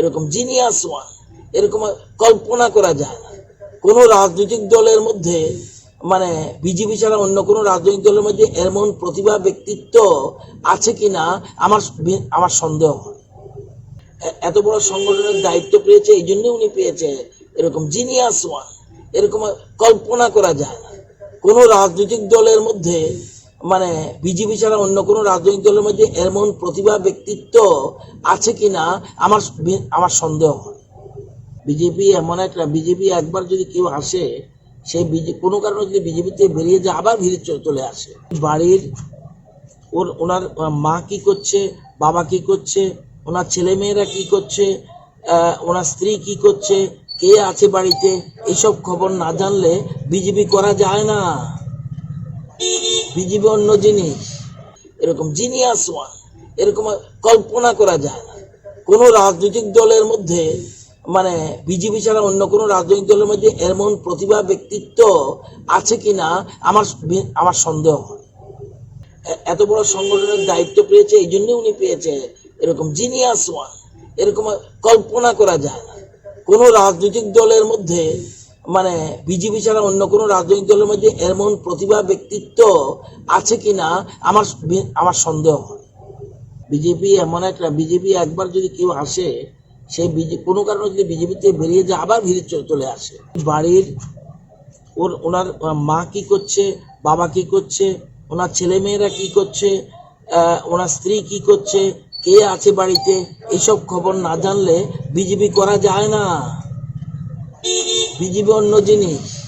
এরকম genius one এরকম কল্পনা করা যায় না। কোনো রাজনৈতিক দলের মধ্যে মানে বিজেপি ছাড়া অন্য কোনো রাজনৈতিক দলের মধ্যে এমন প্রতিভা, ব্যক্তিত্ব আছে কিনা, আমার আমার সন্দেহ হয়। এত বড় সংগঠনের দায়িত্ব পেয়েছে, এই জন্য উনি পেয়েছে এরকম জিনিয়াস ওয়ান এরকম কল্পনা করা যায় না। কোনো রাজনৈতিক দলের মধ্যে মানে বিজেপি ছাড়া অন্য কোনো রাজনৈতিক দলের মধ্যে এমন প্রতিভা, ব্যক্তিত্ব আছে কিনা আমার আমার সন্দেহ হয়। বিজেপি এমন একটা, বিজেপি একবার যদি কেউ আসে সেই বিজে কোনো কারণে যদি বিজেপিতে বেরিয়ে যায়, আবার ভিড়ে চলে আসে। বাড়ির ওর, ওনার মা কি করছে, বাবা কি করছে, ওনার ছেলে মেয়েরা কি করছে ওনার স্ত্রী কি করছে, কে আছে বাড়িতে এইসব খবর না জানলে বিজেপি করা যায় না। বিজেপি অন্য জিনিস। এরকম জিনিয়াস ওয়ান এরকম কল্পনা করা যায় না। কোনো রাজনৈতিক দলের মধ্যে মানে বিজেপি ছাড়া অন্য কোনো রাজনৈতিক দলের মধ্যে এমন প্রতিভা, ব্যক্তিত্ব আছে কিনা, আমার আমার সন্দেহ হয়। এত বড় সংগঠনের দায়িত্ব পেয়েছে, এই জন্য উনি পেয়েছে এরকম জিনিয়াস ওয়ান এরকম কল্পনা করা যায় না। কোনো রাজনৈতিক দলের মধ্যে মানে বিজেপি ছাড়া অন্য কোনো রাজনৈতিক দলের মধ্যে এমন প্রতিভা, ব্যক্তিত্ব আছে কিনা আমার আমার সন্দেহ হয়। বিজেপি এমন একটা, বিজেপি একবার যদি কেউ আসে সেই বিজেপি কোনো কারণে যদি বিজেপিতে বেরিয়ে যায়, আবার ভিড়ে চলে আসে। বাড়ির ওর ওনার মা কি করছে, বাবা কি করছে, ওনার ছেলে মেয়েরা কি করছে ওনার স্ত্রী কি করছে, কে আছে বাড়িতে এইসব খবর না জানলে বিজেপি করা যায় না। বিজেপি অন্য জিনিস।